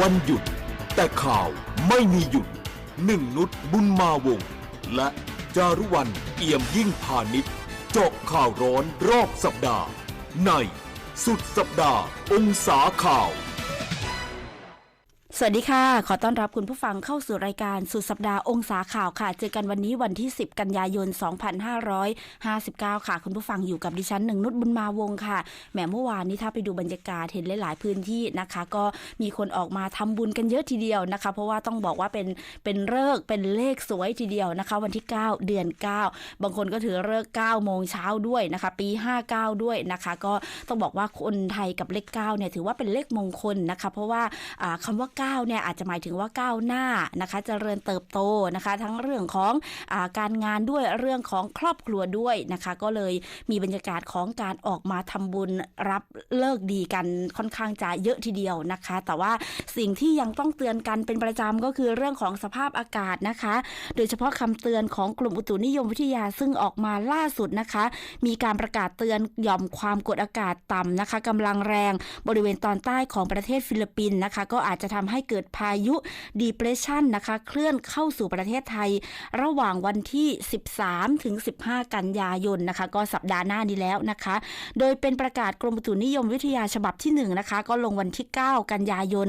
วันหยุด แต่ข่าวไม่มีหยุดหนึ่งนุชบุญมาวง และจารุวันเอี่ยมยิ่งพาณิชย์เจาะข่าวร้อนรอบสัปดาห์ ในสุดสัปดาห์องศาข่าว สวัสดีค่ะ ขอต้อนรับคุณผู้ฟังเข้าสู่รายการสุดสัปดาห์องศาข่าวค่ะ เจอกันวันนี้วันที่ 10 กันยายน 2559 ค่ะ คุณผู้ฟังอยู่กับดิฉันหนึ่งนุชบุญมาวงค่ะ แหมเมื่อวานนี้ถ้าไปดูบรรยากาศเห็นหลาย ๆ พื้นที่นะคะ ก็มีคนออกมาทำบุญกันเยอะทีเดียวนะคะ เพราะว่าต้องบอกว่าเป็นเป็นเลิกเป็นเลขสวยทีเดียวนะคะ วันที่ 9 เดือน 9 บางคนก็ถือเลิก9โมงเช้าด้วยนะคะ ปี 59 ด้วยนะคะ ก็ต้องบอกว่าคนไทยกับเลข9เนี่ยถือว่าเป็นเลขมงคลนะคะ เพราะว่าอ่าคำว่า9เนี่ยอาจจะหมายถึงว่าก้าวหน้านะคะเจริญเติบโตนะคะ ทั้งเรื่องของอาการงานด้วยเรื่องของครอบครัวด้วยนะคะ ก็เลยมีบรรยากาศของการออกมาทำบุญรับเลิกดีกันค่อนข้างจะเยอะทีเดียวนะคะ แต่ว่าสิ่งที่ยังต้องเตือนกันเป็นประจำก็คือเรื่องของสภาพอากาศนะคะ โดยเฉพาะคำเตือนของกลุ่มอุตุนิยมวิทยาซึ่งออกมาล่าสุดนะคะ มีการประกาศเตือนหย่อมความกดอากาศต่ำนะคะกำลังแรงบริเวณตอนใต้ของประเทศฟิลิปปินส์นะคะ ก็อาจจะทำให้ให้เกิดพายุ depression นะคะ เคลื่อนเข้าสู่ประเทศไทย ระหว่างวันที่ 13 ถึง 15 กันยายนนะคะ ก็สัปดาห์หน้านี้แล้วนะคะ โดยเป็นประกาศกรมอุตุนิยมวิทยาฉบับที่1นะคะก็ลงวันที่ 9 กันยายน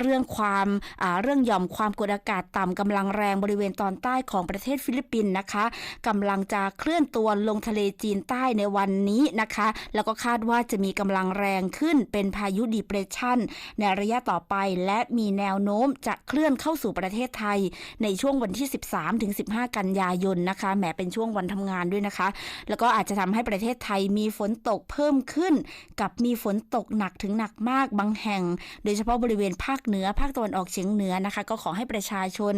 เรื่องความเรื่องหย่อมความกดอากาศต่ำกำลังแรงบริเวณตอนใต้ของประเทศฟิลิปปินส์นะคะกำลังจะเคลื่อนตัวลงทะเลจีนใต้ในวันนี้นะคะ แล้วก็คาดว่าจะมีกำลังแรงขึ้นเป็นพายุ depression ในระยะต่อไปและมีแนวโน้มจะเคลื่อนเข้าสู่ประเทศไทย ในช่วงวันที่ 13ถึง15 กันยายนนะคะแหมเป็นช่วงวันทำงานด้วยนะคะ แล้วก็อาจจะทำให้ประเทศไทยมีฝนตกเพิ่มขึ้น กับมีฝนตกหนักถึงหนักมากบางแห่ง โดยเฉพาะบริเวณภาคเหนือภาคตะวันออกเฉียงเหนือนะคะ ก็ขอให้ประชาชน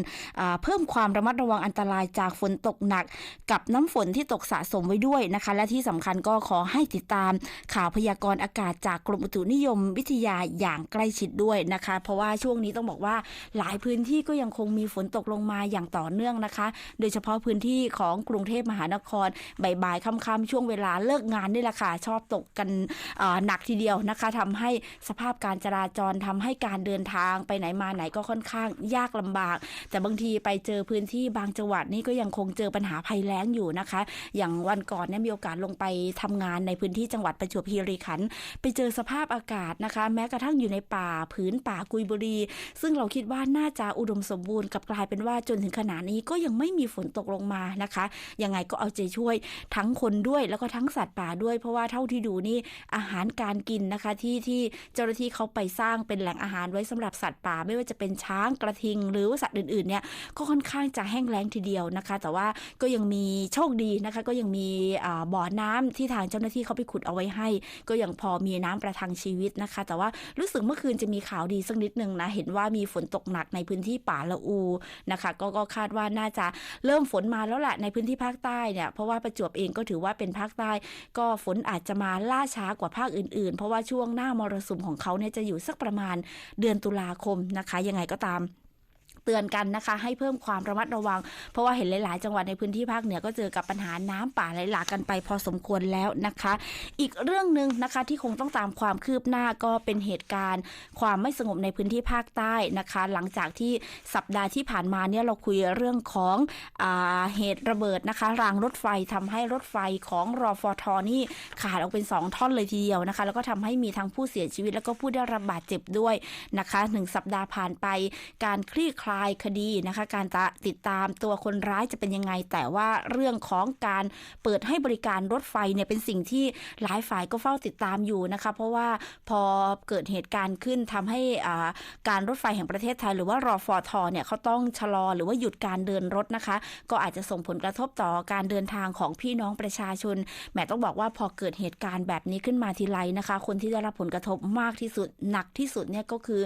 เพิ่มความระมัดระวังอันตรายจากฝนตกหนัก กับน้ำฝนที่ตกสะสมไว้ด้วยนะคะ และที่สำคัญก็ขอให้ติดตามข่าวพยากรณ์อากาศจากกรมอุตุนิยมวิทยาอย่างใกล้ชิดด้วยนะคะ เพราะว่าช่วงงนี้ต้องบอกว่าหลายพื้นที่ก็ยังคงมีฝนตกลงมาอย่างต่อเนื่องนะคะ โดยเฉพาะพื้นที่ของกรุงเทพมหานครบ่ายๆค่ำๆช่วงเวลาเลิกงานนี่แหละค่ะชอบตกกันหนักทีเดียวนะคะทำให้สภาพการจราจรทำให้การเดินทางไปไหนมาไหนก็ค่อนข้างยากลำบาก แต่บางทีไปเจอพื้นที่บางจังหวัดนี่ก็ยังคงเจอปัญหาภัยแล้งอยู่นะคะ อย่างวันก่อนเนี่ยมีโอกาสลงไปทำงานในพื้นที่จังหวัดประจวบคีรีขันธ์ไปเจอสภาพอากาศนะคะ แม้กระทั่งอยู่ในป่าผืนป่ากุยบุรีซึ่งเราคิดว่าน่าจะอุดมสมบูรณ์กับกลายเป็นว่าจนถึงขณะนี้ก็ยังไม่มีฝนตกลงมานะคะยังไงก็เอาใจช่วยทั้งคนด้วยแล้วก็ทั้งสัตว์ป่าด้วย เพราะว่าเท่าที่ดูนี่อาหารการกินนะคะที่ที่เจ้าหน้าที่เขาไปสร้างเป็นแหล่งอาหารไว้สำหรับสัตว์ป่า ไม่ว่าจะเป็นช้างกระทิง หรือว่าสัตว์อื่นๆเนี่ยก็ค่อนข้างจะแห้งแล้งทีเดียวนะคะ แต่ว่าก็ยังมีโชคดีนะคะ ก็ยังมีบ่อน้ำที่ทางเจ้าหน้าที่เขาไปขุดเอาไว้ให้ ก็ยังพอมีน้ำประทังชีวิตนะคะ แต่ว่ารู้สึกเมื่อคืนจะมีข่าวดีสักนิดนึงนะเห็นว่ามีฝนตกหนักในพื้นที่ป่าละอูนะคะก็ก็คาดว่าน่าจะเริ่มฝนมาแล้วแหละในพื้นที่ภาคใต้เนี่ยเพราะว่าประจวบเองก็ถือว่าเป็นภาคใต้ ก็ฝนอาจจะมาล่าช้ากว่าภาคอื่นๆ เพราะว่าช่วงหน้ามรสุมของเขาเนี่ยจะอยู่สักประมาณเดือนตุลาคมนะคะ ยังไงก็ตาม เตือนกันนะคะ ให้เพิ่มความระมัดระวัง เพราะว่าเห็นหลาย ๆ จังหวัดในพื้นที่ภาคเหนือก็เจอกับปัญหาน้ำป่าไหลหลากกันไปพอสมควรแล้วนะคะ อีกเรื่องหนึ่งนะคะที่คงต้องตามความคืบหน้าก็เป็นเหตุการณ์ ความไม่สงบในพื้นที่ภาคใต้นะคะ หลังจากที่สัปดาห์ที่ผ่านมาเนี่ยเราคุยเรื่องของอาเหตุระเบิดนะคะ รางรถไฟทำให้รถไฟของรอฟอทอนี่ขาดออกเป็น 2 ท่อนเลยทีเดียวนะคะ แล้วก็ทำให้มีทั้งผู้เสียชีวิต แล้วก็ผู้ได้รับบาดเจ็บด้วยนะคะหนึ่งสัปดาห์ผ่านไปการคลี่คลายคดีนะคะ การจะติดตามตัวคนร้ายจะเป็นยังไง แต่ว่าเรื่องของการเปิดให้บริการรถไฟเนี่ยเป็นสิ่งที่หลายฝ่ายก็เฝ้าติดตามอยู่นะคะ เพราะว่าพอเกิดเหตุการณ์ขึ้นทำให้อ่าการรถไฟแห่งประเทศไทย หรือว่ารอฟอทเนี่ยเขาต้องชะลอหรือว่าหยุดการเดินรถนะคะ ก็อาจจะส่งผลกระทบต่อการเดินทางของพี่น้องประชาชนแหมต้องบอกว่าพอเกิดเหตุการณ์แบบนี้ขึ้นมาทีไรนะคะ คนที่ได้รับผลกระทบมากที่สุดหนักที่สุดเนี่ยก็คือ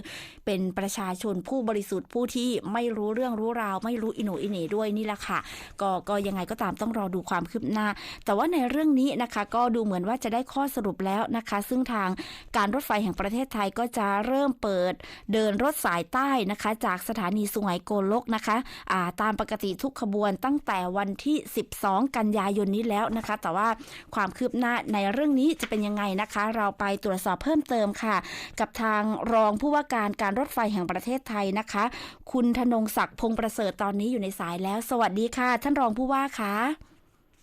เป็นประชาชนผู้บริสุทธิ์ผู้ที่ไม่รู้เรื่องรู้ราว ไม่รู้อินูอิน่ด้วยนี่แหละค่ะ ก็ก็ยังไงก็ตามต้องรอดูความคืบหน้า แต่ว่าในเรื่องนี้นะคะ ก็ดูเหมือนว่าจะได้ข้อสรุปแล้วนะคะ ซึ่งทางการรถไฟแห่งประเทศไทยก็จะเริ่มเปิดเดินรถสายใต้นะคะ จากสถานีสุไหงโกลกนะคะอ่าตามปกติทุกขบวนตั้งแต่วันที่ 12 กันยายนนี้แล้วนะคะ แต่ว่าความคืบหน้าในเรื่องนี้จะเป็นยังไงนะคะ เราไปตรวจสอบเพิ่มเติมค่ะ กับทางรองผู้ว่าการการรถไฟแห่งประเทศไทยนะคะ คุณธนงศักดิ์พงษ์ประเสริฐตอนนี้อยู่ในสายแล้ว สวัสดีค่ะ ท่านรองผู้ว่าคะ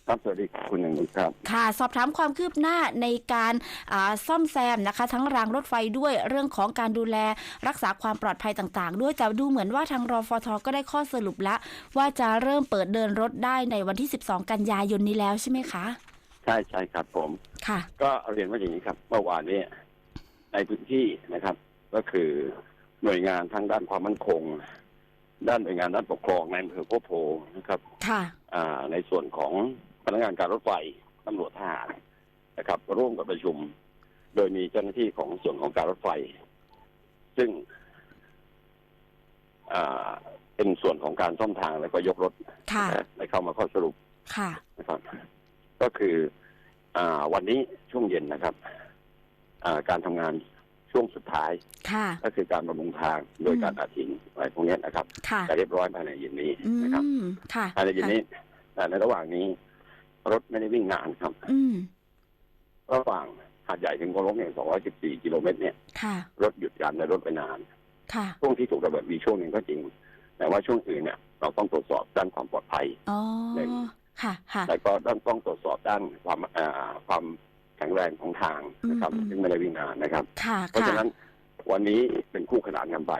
ครับสวัสดีครับคุณหนึ่งครับ ค่ะ สอบถามความคืบหน้าในการอ่าซ่อมแซมนะคะ ทั้งรางรถไฟด้วยเรื่องของการดูแลรักษาความปลอดภัยต่างๆ ด้วยแต่ดูเหมือนว่าทางรอฟทก็ได้ข้อสรุปแล้ว ว่าจะเริ่มเปิดเดินรถได้ในวันที่ 12 กันยายนนี้แล้วใช่ไหมคะ ใช่ใช่ครับผม ค่ะ ก็เรียนว่าอย่างนี้ครับเมื่อวานนี้ในพื้นที่นะครับ ก็คือหน่วยงานทางด้านความมั่นคง ด้านหน่วยงานด้านปกครองในอำเภอโพธิ์โพนะครับค่ะอ่าในส่วนของพนักงานการรถไฟตำรวจทหารนะครับ ร่วมกับประชุม โดยมีเจ้าหน้าที่ของส่วนของการรถไฟ ซึ่งอ่าเป็นส่วนของการซ่อมทางแล้วก็ยกรถค่ะได้เข้ามาข้อสรุปค่ะนะครับ ก็คือ อ่า วันนี้ช่วงเย็นนะครับ อ่าการทำงาน ช่วงสุดท้าย ค่ะ ก็คือการบำรุงทางโดยการอัดหินอะไรพวกนี้นะครับค่ะจะเรียบร้อยภายในเย็นนี้อืนะครับมค่ะภายในเย็นนี้แต่ในระหว่างนี้ รถไม่ได้วิ่งนานครับ อืมระหว่างหาดใหญ่ถึงโกลกเนี่ย214 กิโลเมตรเนี่ยค่ะรถหยุดการในรถไปนาน ค่ะช่วงที่ถูกระเบิดมีช่วงหนึ่งก็จริง แต่ว่าช่วงอื่นเนี่ยเราต้องตรวจสอบด้านความปลอดภัย อ๋อหนึ่ง ค่ะค่ะแล้วก็ต้องต้องตรวจสอบด้านความอ่าความ แข็งแรงของทางนะครับอืมซึ่งไม่ได้วิ่งนานนะครับค่ะเพราะค่ะฉะนั้นวันนี้เป็นคู่ขนานกันไป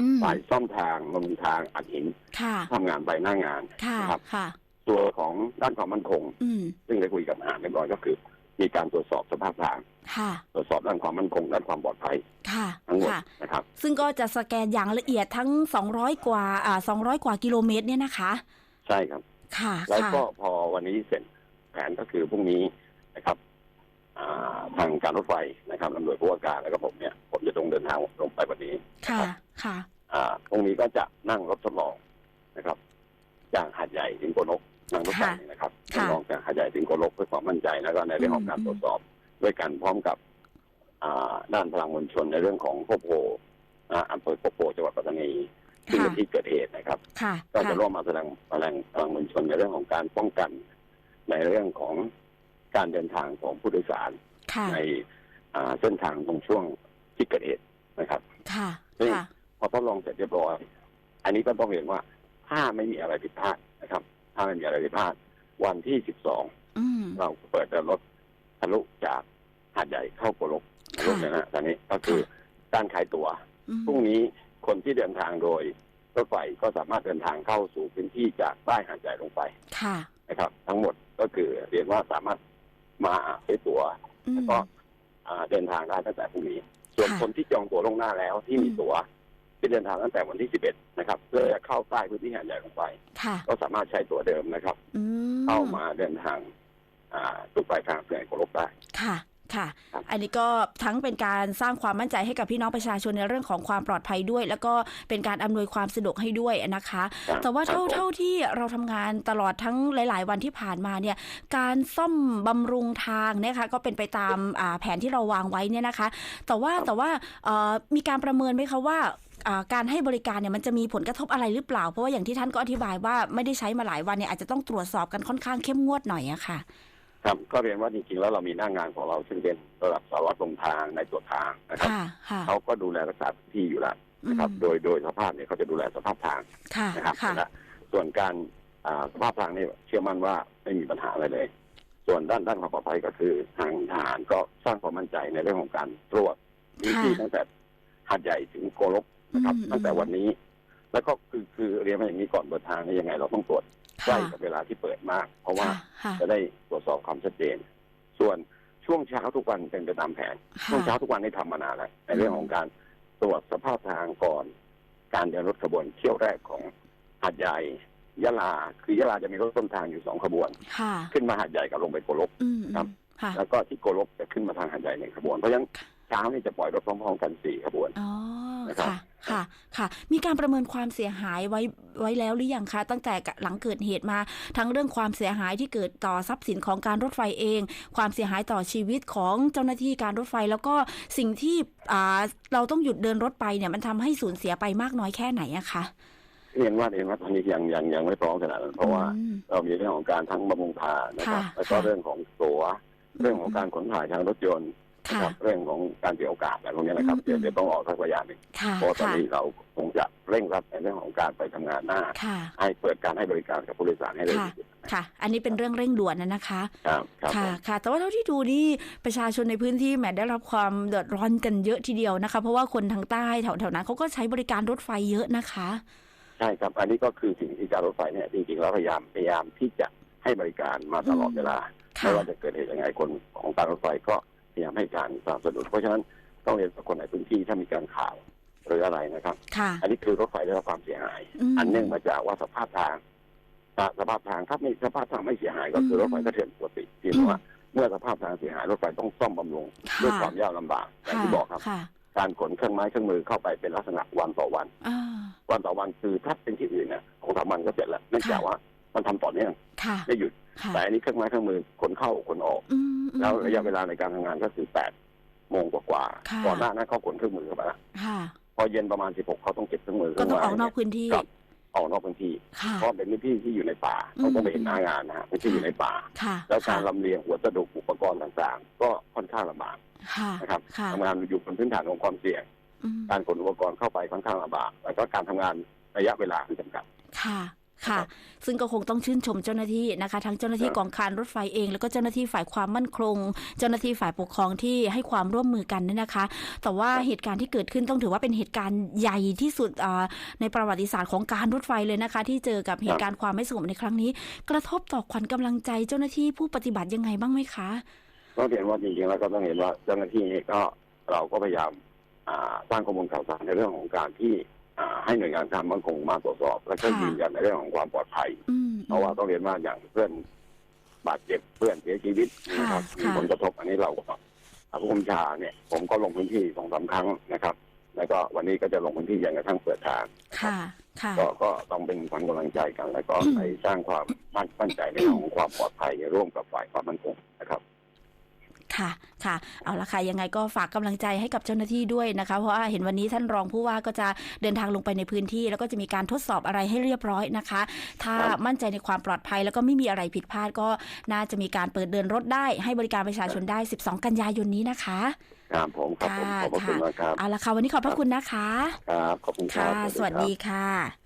อืมฝ่ายซ่อมทางบำรุงทางอัดหินค่ะทำงานไปหน้างานค่ะนะครับค่ะตัวของด้านความมั่นคงอืมซึ่งได้คุยกับทหารเรียบร้อยก็คือ มีการตรวจสอบสภาพทางค่ะตรวจสอบด้านความมั่นคงด้านความปลอดภัยค่ะทั้งหมดค่ะนะครับ ซึ่งก็จะสแกนอย่างละเอียดทั้ง 200 กว่าอ่า200 กว่ากิโลเมตรเนี่ยนะคะ ใช่ครับ ค่ะ แล้วค่ะก็พอวันนี้เสร็จแผนก็คือพรุ่งนี้นะครับอ่า ทางการรถไฟนะครับตำรวจผู้ว่าการแล้วก็ผมเนี่ยผมจะลงเดินทางลงไปวันนี้ค่ะค่ะ อ่าพรุ่งนี้ก็จะนั่งรถทดลองนะครับจากหาดใหญ่ถึงโกลกนั่งรถไฟค่ะนะครับทค่ะดลองจากหาดใหญ่ถึงโกลกเพื่อความมั่นใจแล้วก็ในเรื่องของการอืมตรวจสอบด้วยกันพร้อมกับ อ่า ด้านพลังมวลชนในเรื่องของโคโพอ่าอำเภอโคโพจังหวัดปัตตานีซึ่งค่ะเป็นที่เกิดเหตุนะครับค่ะก็จะค่ะร่วมมาแสดงพลังพลังมวลชนในเรื่องของการป้องกัน ในเรื่องของ การเดินทางของผู้โดยสารค่ะในอ่าเส้นทางตรงช่วงที่เกิดเหตุนะครับค่ะซึ่งค่ะพอทดลองเสร็จเรียบร้อย อันนี้ก็ต้องเรียนว่าถ้าไม่มีอะไรผิดพลาดนะครับ ถ้าไม่มีอะไรผิดพลาด วันที่ 12 อืม เราเปิดเดินรถทะลุจากหาดใหญ่เข้าโกลกทะลุค่ะนะฮะตอนนี้ก็คือการขายตัว๋วอืมพรุ่งนี้คนที่เดินทางโดยรถไฟก็สามารถเดินทางเข้าสู่พื้นที่จากใต้หาดใหญ่ลงไป ค่ะ นะครับทั้งหมดก็คือเรียนว่าสามารถ มาซื้อตั๋วอืมแล้วก็อ่าเดินทางได้ตั้งแต่พรุ่งนี้ ส่วนค่ะคนที่จองตั๋วล่วงหน้าแล้วที่มีอืมตั๋วที่เดินทางตั้งแต่วันที่ 11 นะครับ เพื่อจะเข้าใต้พื้นที่หาดใหญ่ลงไปค่ะก็สามารถใช้ตั๋วเดิมนะครับอืมเข้ามาเดินทางอ่าตุกปลายทางเพื่อให้เคารพได้ค่ะ ค่ะครับอันนี้ก็ทั้งเป็นการสร้างความมั่นใจให้กับพี่น้องประชาชนในเรื่องของความปลอดภัยด้วย แล้วก็เป็นการอำนวยความสะดวกให้ด้วยนะคะครับแต่ว่าเท่าครับผมเท่าที่เราทำงานตลอดทั้งหลาย ๆ วันที่ผ่านมาเนี่ย การซ่อมบำรุงทางเนี่ยค่ะก็เป็นไปตามอ่าแผนที่เราวางไว้เนี่ยนะคะ แต่ว่าแต่ว่าเอ่อมีการประเมินไหมคะว่าอ่าการให้บริการเนี่ยมันจะมีผลกระทบอะไรหรือเปล่า เพราะว่าอย่างที่ท่านก็อธิบายว่าไม่ได้ใช้มาหลายวันเนี่ยอาจจะต้องตรวจสอบกันค่อนข้างเข้มงวดหน่อยอะค่ะ ครับก็เรียนว่าจริงๆแล้วเรามีหน้างานของเราซึ่งเป็นระดับสารวัตรลงทางในตัวทางนะครับค่ะค่ะ เขาก็ดูแลรักษาพื้นที่อยู่แล้วนะครับ อืม โดยโดยสภาพเนี่ยเขาจะดูแลสภาพทางค่ะนะครับค่ะ นะส่วนการอ่าสภาพทางนี่เชื่อมั่นว่าไม่มีปัญหาอะไรเลย ส่วนด้านด้านความปลอดภัยก็คือทางทหารก็สร้างความมั่นใจในเรื่องของการตรวจพื้นที่ค่ะตั้งแต่หาดใหญ่ถึงโกลกนะครับ อืม ตั้งแต่วันนี้ แล้วก็คือคือเรียนมาอย่างนี้ก่อนเปิดทางนี่ยังไงเราต้องตรวจ ใกล้ค่ะกับเวลาที่เปิดมาก เพราะว่าค่ะค่ะจะได้ตรวจสอบความชัดเจน ส่วนช่วงเช้าทุกวันเป็นไปตามแผน ช่วงเช้าทุกวันได้ทำมานานแล้วในเรื่องของการตรวจสภาพทางก่อน การเดินรถขบวนเที่ยวแรกของหาดใหญ่ยะลา คือยะลาจะมีรถต้นทางอยู่สองขบวนค่ะขึ้นมาหาดใหญ่กับลงไปโกลกอืมครับค่ะแล้วก็ที่โกลกจะขึ้นมาทางหาดใหญ่หนึ่งขบวน เพราะฉะนั้นเช้านี่จะปล่อยรถพร้อมๆกันสี่ขบวนอ๋อนะครับ ค่ะค่ะ ค่ะ มีการประเมินความเสียหายไว้ไว้แล้วหรือยังคะ ตั้งแต่หลังเกิดเหตุมา ทั้งเรื่องความเสียหายที่เกิดต่อทรัพย์สินของการรถไฟเอง ความเสียหายต่อชีวิตของเจ้าหน้าที่การรถไฟ แล้วก็สิ่งที่อ่าเราต้องหยุดเดินรถไปเนี่ย มันทำให้สูญเสียไปมากน้อยแค่ไหนอะคะเรียนว่าเรียนว่าตอนนี้ยังยังยังไม่พร้อมขนาดนั้น เพราะว่าอืมเรามีเรื่องของการทั้งบำรุงทางนะครับค่ะแล้วก็ค่ะเรื่องของตัว เรื่องของการขนถ่ายทางรถยนต์ นะค่ะครับเรื่องของการเสียโอกาสอะไรพวกนี้นะครับอืมเดี๋ยวเดี๋ยวต้องออกสักระยะหนึ่งค่ะเพราะตอนค่ะนี้เราคงจะเร่งรัดในเรื่องของการไปทำงานหน้าค่ะให้เปิดการให้บริการกับผู้โดยสารให้เร็วค่ะที่สุดค่ะ อันนี้เป็นเรื่องเร่งด่วนนะนะคะครับครับค่ะผมค่ะ แต่ว่าเท่าที่ดูนี่ประชาชนในพื้นที่แหมได้รับความเดือดร้อนกันเยอะทีเดียวนะคะ เพราะว่าคนทางใต้แถวๆนั้นเขาก็ใช้บริการรถไฟเยอะนะคะ ใช่ครับ อันนี้ก็คือสิ่งที่การรถไฟเนี่ยจริงๆแล้วพยายามพยายามที่จะให้บริการมาตลอดเวลาค่ะไม่ว่าจะเกิดเหตุยังไงคนของการรถไฟก็ พยายามให้การสนับสนุนเพราะฉะนั้นต้องเรียนกับคนในพื้นที่ถ้ามีการข่าวหรืออะไรนะครับ ค่ะ อันนี้คือรถไฟได้รับความเสียหายมอันเนื่องมาจากว่าสภาพทางอ่าสภาพทางถ้าไม่สภาพทางไม่เสียหายก็คือมรถไฟก็เถื่อนปกติเพียงแต่ว่าเมื่อสภาพทางเสียหายรถไฟต้องซ่อมบำรุงด้วยค่ะ ความยากลำบากอย่างค่ะที่บอกครับ ค่ะการขนเครื่องไม้เครื่องมือเข้าไปเป็นลักษณะวันต่อวัน อ่าวันต่อวันคือถ้าเป็นที่อื่นเนี่ยของสามวันก็เสร็จแล้วเนื่องจากว่ามันทำต่อเนื่องค่ะ ไม่หยุดค่ะ แต่อันนี้เครื่องไม้เครื่องมือขนเข้าขนออกอืมอืมแล้วระยะเวลาในการทำงานก็คือแปดโมงกว่าค่ะๆก่อนหน้านั้นเขาขนเครื่องมือเข้ามาแล้วค่ะพอเย็นประมาณสิบหกเขาต้องเก็บเครื่องมือก็ต้องออกเครื่นไม้อกพื้นที่ครับออกนอกพื้นที่ค่ะเพราะเป็นพื้นที่ที่อยู่ในป่าอืมเขาต้องไปเห็นหน้างานนะฮะไม่ใช่อยู่ในป่าค่ะแล้วการค่ะลำเลียงวัสดุอุปกรณ์ต่างๆ ก็ค่อนข้างลำบากค่ะนะครับค่ะทำงานอยู่บนพื้นฐานของความเสี่ยงอืมการขนอุปกรณ์เข้าไปค่อนข้างลำบากแล้วก็การทำงานระยะเวลาที่จำกัดค่ะ ค่ะ ซึ่งก็คงต้องชื่นชมเจ้าหน้าที่นะคะ ทั้งเจ้าหน้าที่ครับกองการรถไฟเอง แล้วก็เจ้าหน้าที่ฝ่ายความมั่นคง เจ้าหน้าที่ฝ่ายปกครองที่ให้ความร่วมมือกันเนี่ยนะคะ แต่ว่าเหตุการณ์ที่เกิดขึ้นต้องถือว่าเป็นเหตุการณ์ใหญ่ที่สุดอ่าในประวัติศาสตร์ของการรถไฟเลยนะคะ ที่เจอกับเหตุการณ์ความไม่สงบในครั้งนี้ กระทบต่อขวัญกำลังใจเจ้าหน้าที่ผู้ปฏิบัติยังไงบ้างไหมคะก็เห็นว่าจริงๆแล้วก็ต้องเห็นว่าเจ้าหน้าที่นี่ก็เราก็พยายามอ่าสร้างข้อมูลข่าวสารในเรื่องของการที่อ่า ให้หน่วยงานการมั่นคงมาตรวจสอบ และก็ค่ะยืนยันในเรื่องของความปลอดภัยอืมเพราะว่าต้องเรียนว่าอย่างเพื่อนบาดเจ็บเพื่อนเสียชีวิตนะครับค่ะมีผลกระทบอันนี้เราก็ผู้กำชาเนี่ย ผมก็ลงพื้นที่สองสามครั้งนะครับ แล้วก็วันนี้ก็จะลงพื้นที่อย่างกระทั่งเปิดทางนะครับค่ะค่ะก็ก็ต้องเป็นขวัญกำลังใจกัน แล้วก็ไปสร้างความมั่นมั่นใจในเรื่องของความปลอดภัยร่วมกับฝ่ายความมั่นคงนะครับ ค่ะค่ะ เอาละค่ะ ยังไงก็ฝากกำลังใจให้กับเจ้าหน้าที่ด้วยนะคะ เพราะว่าเห็นวันนี้ท่านรองผู้ว่าก็จะเดินทางลงไปในพื้นที่ แล้วก็จะมีการทดสอบอะไรให้เรียบร้อยนะคะ ถ้าครับมั่นใจในความปลอดภัยแล้วก็ไม่มีอะไรผิดพลาดก็น่าจะมีการเปิดเดินรถได้ ให้บริการประชาชนได้ 12 กันยายนนี้นะคะครับผมครับผมขอบพระคุณมากครับเอาละค่ะวันนี้ขอบพระคุณนะคะครับขอบคุณครัค่ะบสวัสดีค่ะ